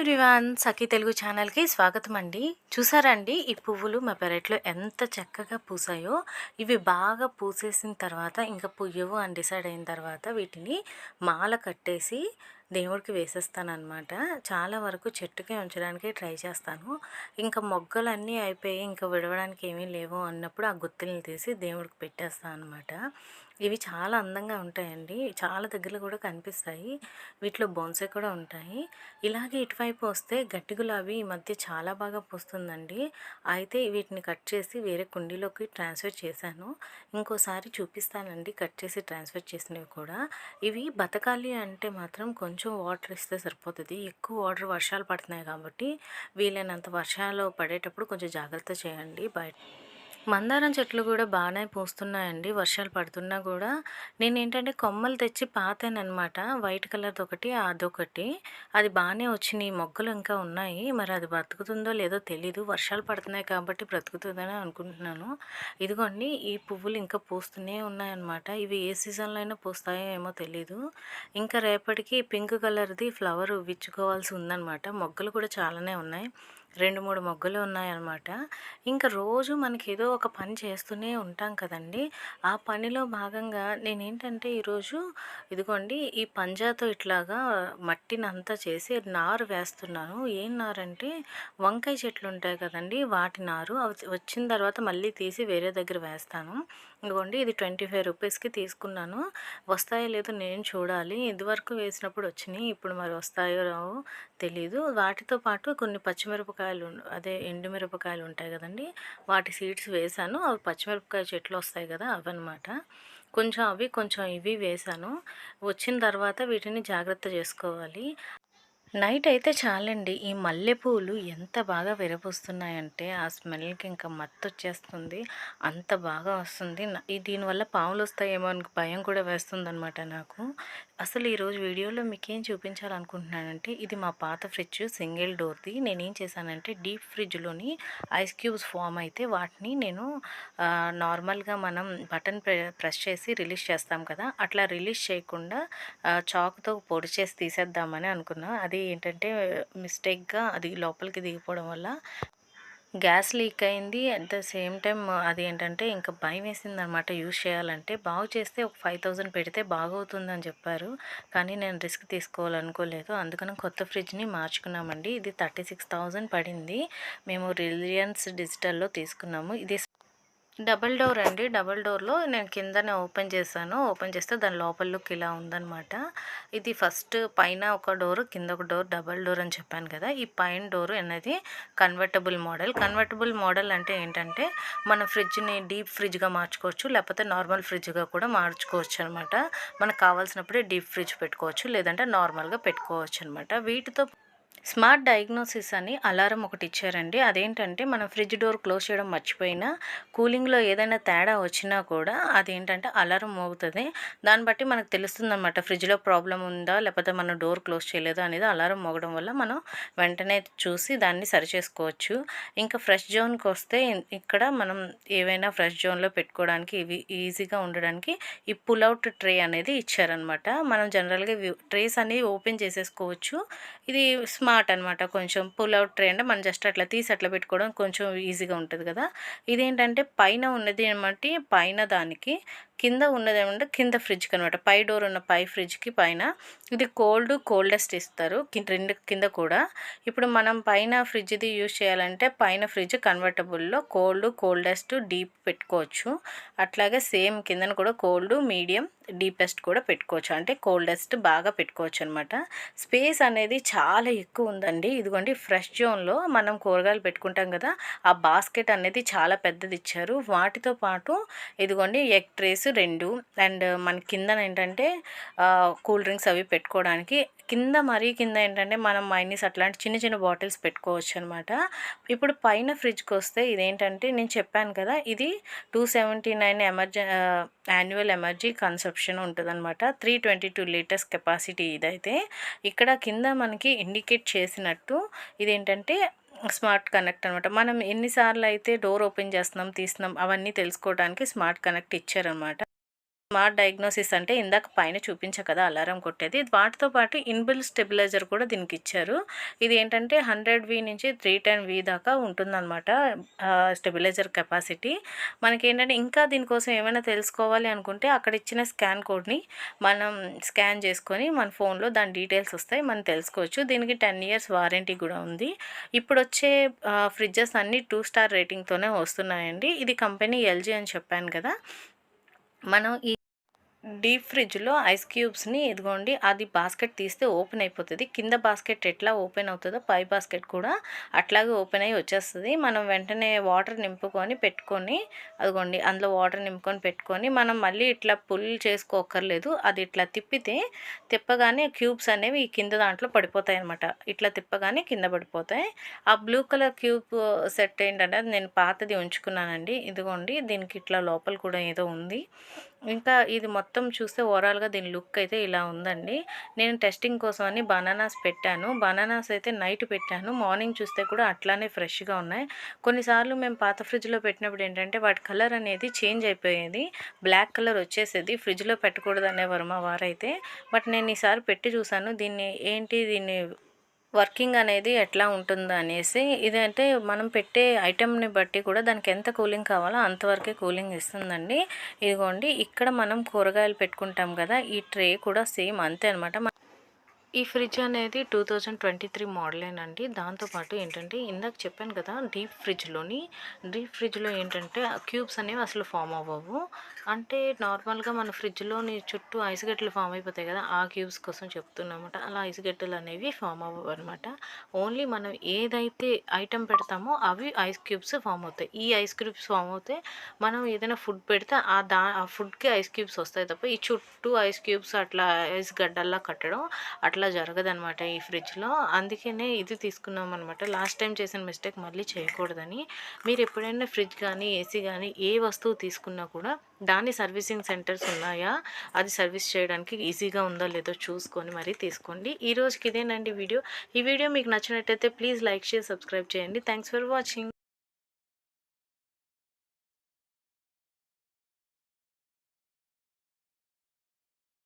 Everyone సఖీ తెలుగు ఛానల్కి స్వాగతం అండి చూసారండి ఈ పువ్వులు మా పెరట్లో ఎంత చక్కగా పూసాయో? ఇవి బాగా పూసేసిన తర్వాత ఇంకా పుయ్యవు అని డిసైడ్ అయిన తర్వాత వీటిని మాల కట్టేసి దేవుడికి వేసేస్తానమాట చాలా వరకు చెట్టుకే ఉంచడానికి ట్రై చేస్తాను. ఇంకా మొగ్గలన్నీ అయిపోయి ఇంకా విడవడానికి ఏమీ లేవు అన్నప్పుడు ఆ గుత్తుల్ని తీసి దేవుడికి పెట్టేస్తాను అనమాట ఇవి చాలా అందంగా ఉంటాయండి. చాలా దగ్గర కూడా కనిపిస్తాయి. వీటిలో బోన్సే కూడా ఉంటాయి. ఇలాగే ఇటువైపు వస్తే గట్టి గులాబీ ఈ మధ్య చాలా బాగా పూస్తుందండి. అయితే వీటిని కట్ చేసి వేరే కుండీలోకి ట్రాన్స్ఫర్ చేశాను. ఇంకోసారి చూపిస్తానండి కట్ చేసి ట్రాన్స్ఫర్ చేసినవి కూడా. ఇవి బతకాలి అంటే మాత్రం కొంచెం కొంచెం వాటర్ ఇస్తే సరిపోతుంది. ఎక్కువ వాటర్ వర్షాలు పడుతున్నాయి కాబట్టి వీలైనంత వర్షాలు పడేటప్పుడు కొంచెం జాగ్రత్త చేయండి. బయట మందారం చెట్లు కూడా బాగానే పూస్తున్నాయండి. వర్షాలు పడుతున్నా కూడా. నేను ఏంటంటే కొమ్మలు తెచ్చి పాతానమాట వైట్ కలర్ది ఒకటి అదొకటి. అది బాగానే వచ్చినాయి. మొగ్గలు ఇంకా ఉన్నాయి. మరి అది బ్రతుకుతుందో లేదో తెలీదు. వర్షాలు పడుతున్నాయి కాబట్టి బ్రతుకుతుందని అనుకుంటున్నాను. ఇదిగోండి ఈ పువ్వులు ఇంకా పూస్తూనే ఉన్నాయన్నమాట. ఇవి ఏ సీజన్లో అయినా పూస్తాయో ఏమో తెలీదు. ఇంకా రేపటికి పింక్ కలర్ది ఫ్లవర్ విచ్చుకోవాల్సి ఉందన్నమాట. మొగ్గలు కూడా చాలానే ఉన్నాయి. రెండు మూడు మొగ్గలు ఉన్నాయన్నమాట. ఇంకా రోజు మనకి ఏదో ఒక పని చేస్తూనే ఉంటాం కదండి. ఆ పనిలో భాగంగా నేనేంటంటే ఈరోజు ఇదిగోండి ఈ పంజాతో ఇట్లాగా మట్టిని అంతా చేసి నారు వేస్తున్నాను. ఏం నారు అంటే వంకాయ చెట్లు ఉంటాయి కదండి వాటి నారు. వచ్చిన తర్వాత మళ్ళీ తీసి వేరే దగ్గర వేస్తాను. ఇదిగోండి ఇది ట్వంటీ ఫైవ్ రూపీస్కి తీసుకున్నాను. వస్తాయో లేదో నేను చూడాలి. ఇదివరకు వేసినప్పుడు వచ్చినాయి ఇప్పుడు మరి వస్తాయో రావో తెలీదు. వాటితో పాటు కొన్ని మిరపకాయలు అదే ఎండు మిరపకాయలు ఉంటాయి కదండి వాటి సీడ్స్ వేసాను. అవి పచ్చిమిరపకాయ చెట్లు వస్తాయి కదా అవన్నమాట. కొంచెం అవి కొంచెం ఇవి వేసాను. వచ్చిన తర్వాత వీటిని జాగ్రత్త చేసుకోవాలి. నైట్ అయితే చాలండి. ఈ మల్లెపూలు ఎంత బాగా విరబూస్తున్నాయంటే ఆ స్మెల్కి ఇంకా మత్తు వచ్చేస్తుంది అంత బాగా వస్తుంది. దీనివల్ల పాములు వస్తాయేమో అని భయం కూడా వేస్తుందనమాట నాకు. అసలు ఈరోజు వీడియోలో మీకు ఏం చూపించాలనుకుంటున్నానంటే ఇది మా పాత ఫ్రిడ్జ్ సింగిల్ డోర్ది. నేనేం చేశానంటే డీప్ ఫ్రిడ్జ్లోని ఐస్ క్యూబ్స్ ఫామ్ అయితే వాటిని నేను నార్మల్గా మనం బటన్ ప్రెస్ చేసి రిలీజ్ చేస్తాం కదా అట్లా రిలీజ్ చేయకుండా చాక్తో పొడి చేసి తీసేద్దామని అనుకున్నాను అది ఏంటంటే మిస్టేక్గా అది లోపలికి దిగిపోవడం వల్ల గ్యాస్ లీక్ అయింది. అట్ ద సేమ్ టైం అది ఏంటంటే ఇంకా భయం వేసింది అనమాట యూజ్ చేయాలంటే. బాగు చేస్తే ఒక ఫైవ్ థౌజండ్ పెడితే బాగవుతుందని చెప్పారు. కానీ నేను రిస్క్ తీసుకోవాలనుకోలేదు. అందుకని కొత్త ఫ్రిడ్జ్ని మార్చుకున్నామండి. ఇది థర్టీ సిక్స్ థౌజండ్ పడింది. మేము రిలయన్స్ డిజిటల్లో తీసుకున్నాము. ఇది డబల్ డోర్ అండి. డబల్ డోర్లో నేను కిందనే ఓపెన్ చేశాను. ఓపెన్ చేస్తే దాని లోపల లుక్ ఇలా ఉందనమాట ఇది ఫస్ట్ పైన ఒక డోర్ కింద ఒక డోర్ డబల్ డోర్ అని చెప్పాను కదా! ఈ పైన డోర్ అనేది కన్వర్టబుల్ మోడల్. కన్వర్టబుల్ మోడల్ అంటే ఏంటంటే మన ఫ్రిడ్జ్ని డీప్ ఫ్రిడ్జ్గా మార్చుకోవచ్చు లేకపోతే నార్మల్ ఫ్రిడ్జ్గా కూడా మార్చుకోవచ్చు అనమాట మనకు కావాల్సినప్పుడే డీప్ ఫ్రిడ్జ్ పెట్టుకోవచ్చు లేదంటే నార్మల్గా పెట్టుకోవచ్చు అనమాట వీటితో స్మార్ట్ డయాగ్నోసిస్ అని అలారం ఒకటి ఇచ్చారండి. అదేంటంటే మనం ఫ్రిడ్జ్ డోర్ క్లోజ్ చేయడం మర్చిపోయినా కూలింగ్లో ఏదైనా తేడా వచ్చినా కూడా అదేంటంటే అలారం మోగుతుంది. దాన్ని బట్టి మనకు తెలుస్తుంది అనమాట ఫ్రిడ్జ్లో ప్రాబ్లం ఉందా లేకపోతే మనం డోర్ క్లోజ్ చేయలేదా అనేది అలారం మోగడం వల్ల మనం వెంటనే చూసి దాన్ని సరి చేసుకోవచ్చు ఇంకా ఫ్రెష్ జోన్కి వస్తే ఇక్కడ మనం ఏవైనా ఫ్రెష్ జోన్లో పెట్టుకోవడానికి ఇవి ఈజీగా ఉండడానికి ఈ పుల్ అవుట్ ట్రే అనేది ఇచ్చారనమాట మనం జనరల్గా ట్రేస్ అనేవి ఓపెన్ చేసేసుకోవచ్చు. ఇది స్మార్ట్ స్మార్ట్ అనమాట కొంచెం పుల్ అవుట్ ట్రే అంటే మనం జస్ట్ అట్లా తీసి అట్లా పెట్టుకోవడం కొంచెం ఈజీగా ఉంటుంది కదా. ఇదేంటంటే పైన ఉన్నది ఏమంటే పైన దానికి కింద ఉన్నది ఏమంటే కింద ఫ్రిడ్జ్కి అనమాట పై డోర్ ఉన్న పై ఫ్రిడ్జ్కి పైన ఇది కోల్డ్ కోల్డెస్ట్ ఇస్తారు. రెండు కింద కూడా. ఇప్పుడు మనం పైన ఫ్రిడ్జ్ది యూజ్ చేయాలంటే పైన ఫ్రిడ్జ్ కన్వర్టబుల్లో కోల్డ్ కోల్డెస్ట్ డీప్ పెట్టుకోవచ్చు. అట్లాగే సేమ్ కిందన కూడా కోల్డ్ మీడియం డీపెస్ట్ కూడా పెట్టుకోవచ్చు. అంటే కోల్డెస్ట్ బాగా పెట్టుకోవచ్చు అనమాట స్పేస్ అనేది చాలా ఎక్కువ ఉందండి. ఇదిగోండి ఫ్రెష్ జోన్లో మనం కూరగాయలు పెట్టుకుంటాం కదా ఆ బాస్కెట్ అనేది చాలా పెద్దది ఇచ్చారు వాటితో పాటు ఇదిగోండి ఎగ్ ట్రేస్ రెండు అండ్ మన కింద ఏంటంటే కూల్ డ్రింక్స్ అవి పెట్టుకోవడానికి కింద మరీ కింద ఏంటంటే మనం మైనీస్ అట్లాంటి చిన్న చిన్న బాటిల్స్ పెట్టుకోవచ్చు అనమాట ఇప్పుడు పైన ఫ్రిడ్జ్కి వస్తే ఇదేంటంటే నేను చెప్పాను కదా ఇది two seventy nine energy annual energy consumption ఉంటుంది అనమాట three twenty two litres capacity ఇదైతే. ఇక్కడ కింద మనకి ఇండికేట్ చేసినట్టు ఇదేంటంటే స్మార్ట్ కనెక్ట్ అనమాట. మనం ఎన్నిసార్లు అయితే డోర్ ఓపెన్ చేస్తున్నాం తీస్తున్నాం అవన్నీ తెలుసుకోవడానికి స్మార్ట్ కనెక్ట్ ఇచ్చారనమాట. స్మార్ట్ డయాగ్నోసిస్ అంటే ఇందాక పైన చూపించా కదా అలారం కొట్టేది. వాటితో పాటు ఇన్బిల్ స్టెబిలైజర్ కూడా దీనికి ఇచ్చారు. ఇది ఏంటంటే హండ్రెడ్ వి నుంచి త్రీ టెన్ వి దాకా ఉంటుందన్నమాట స్టెబిలైజర్ కెపాసిటీ. మనకి ఏంటంటే ఇంకా దీనికోసం ఏమైనా తెలుసుకోవాలి అనుకుంటే అక్కడ ఇచ్చిన స్కాన్ కోడ్ని మనం స్కాన్ చేసుకొని మన ఫోన్లో దాని డీటెయిల్స్ వస్తాయి మనం తెలుసుకోవచ్చు. దీనికి టెన్ ఇయర్స్ వారంటీ కూడా ఉంది. ఇప్పుడు వచ్చే ఫ్రిడ్జెస్ అన్నీ టూ స్టార్ రేటింగ్తోనే వస్తున్నాయండి. ఇది కంపెనీ ఎల్జీ అని చెప్పాను కదా. మనం ఈ డీప్ ఫ్రిడ్జ్లో ఐస్ క్యూబ్స్ని ఇదిగోండి అది బాస్కెట్ తీస్తే ఓపెన్ అయిపోతుంది. కింద బాస్కెట్ ఎట్లా ఓపెన్ అవుతుందో పై బాస్కెట్ కూడా అట్లాగే ఓపెన్ అయ్యి వచ్చేస్తుంది. మనం వెంటనే వాటర్ నింపుకొని పెట్టుకొని అదిగోండి అందులో వాటర్ నింపుకొని పెట్టుకొని మనం మళ్ళీ ఇట్లా పుల్ చేసుకోకర్లేదు అది ఇట్లా తిప్పితే తిప్పగానే క్యూబ్స్ అనేవి కింద దాంట్లో పడిపోతాయి అనమాట ఇట్లా తిప్పగానే కింద పడిపోతాయి. ఆ బ్లూ కలర్ క్యూబ్ సెట్ ఏంటంటే నేను పాతది ఉంచుకున్నానండి. ఇదిగోండి దీనికి ఇట్లా లోపల కూడా ఏదో ఉంది. ఇంకా ఇది మొత్తం చూస్తే ఓవరాల్గా దీని లుక్ అయితే ఇలా ఉందండి. నేను టెస్టింగ్ కోసం అని బనానాస్ పెట్టాను. బనానాస్ అయితే నైట్ పెట్టాను. మార్నింగ్ చూస్తే కూడా అట్లానే ఫ్రెష్గా ఉన్నాయి. కొన్నిసార్లు మేము పాత ఫ్రిడ్జ్లో పెట్టినప్పుడు ఏంటంటే వాటి కలర్ అనేది చేంజ్ అయిపోయేది. బ్లాక్ కలర్ వచ్చేసేది. ఫ్రిడ్జ్లో పెట్టకూడదు అనేవారు మా వారైతే. బట్ నేను ఈసారి పెట్టి చూశాను. దీన్ని ఏంటి? దీన్ని వర్కింగ్ అనేది ఎట్లా ఉంటుందో అనేసి ఇదంటే మనం పెట్టే ఐటెంని బట్టి కూడా దానికి ఎంత కూలింగ్ కావాలో అంతవరకే కూలింగ్ ఇస్తుందండి. ఇదిగోండి ఇక్కడ మనం కూరగాయలు పెట్టుకుంటాం కదా ఈ ట్రే కూడా సేమ్ అంతే అనమాట ఈ ఫ్రిడ్జ్ అనేది టూ థౌజండ్ ట్వంటీ త్రీ మోడలేనండి. దాంతోపాటు ఏంటంటే ఇందాక చెప్పాను కదా డీప్ ఫ్రిడ్జ్లోని డీప్ ఫ్రిడ్జ్లో ఏంటంటే క్యూబ్స్ అనేవి అసలు ఫామ్ అవ్వవు. అంటే నార్మల్గా మన ఫ్రిడ్జ్లోని చుట్టూ ఐస్ గడ్డలు ఫామ్ అయిపోతాయి కదా ఆ క్యూబ్స్ కోసం చెప్తున్నమాట అలా ఐస్ గడ్డలు అనేవి ఫామ్ అవ్వవు అనమాట ఓన్లీ మనం ఏదైతే ఐటెం పెడతామో అవి ఐస్ క్యూబ్స్ ఫామ్ అవుతాయి. ఈ ఐస్ క్యూబ్స్ ఫామ్ అవుతే మనం ఏదైనా ఫుడ్ పెడితే ఆ దా ఆ ఫుడ్కి ఐస్ క్యూబ్స్ వస్తాయి తప్ప ఈ చుట్టూ ఐస్ క్యూబ్స్ అట్లా ఐస్ గడ్డల్లా కట్టడం అట్లా అట్లా జరగదనమాట ఈ ఫ్రిడ్జ్లో. అందుకనే ఇది తీసుకున్నాం అనమాట లాస్ట్ టైం చేసిన మిస్టేక్ మళ్ళీ చేయకూడదని. మీరు ఎప్పుడైనా ఫ్రిడ్జ్ కానీ ఏసీ కానీ ఏ వస్తువు తీసుకున్నా కూడా దాని సర్వీసింగ్ సెంటర్స్ ఉన్నాయా? అది సర్వీస్ చేయడానికి ఈజీగా ఉందో లేదో చూసుకొని మరీ తీసుకోండి. ఈ రోజుకి ఇదేనండి వీడియో. ఈ వీడియో మీకు నచ్చినట్టయితే ప్లీజ్ లైక్ షేర్ సబ్స్క్రైబ్ చేయండి. Thanks for watching.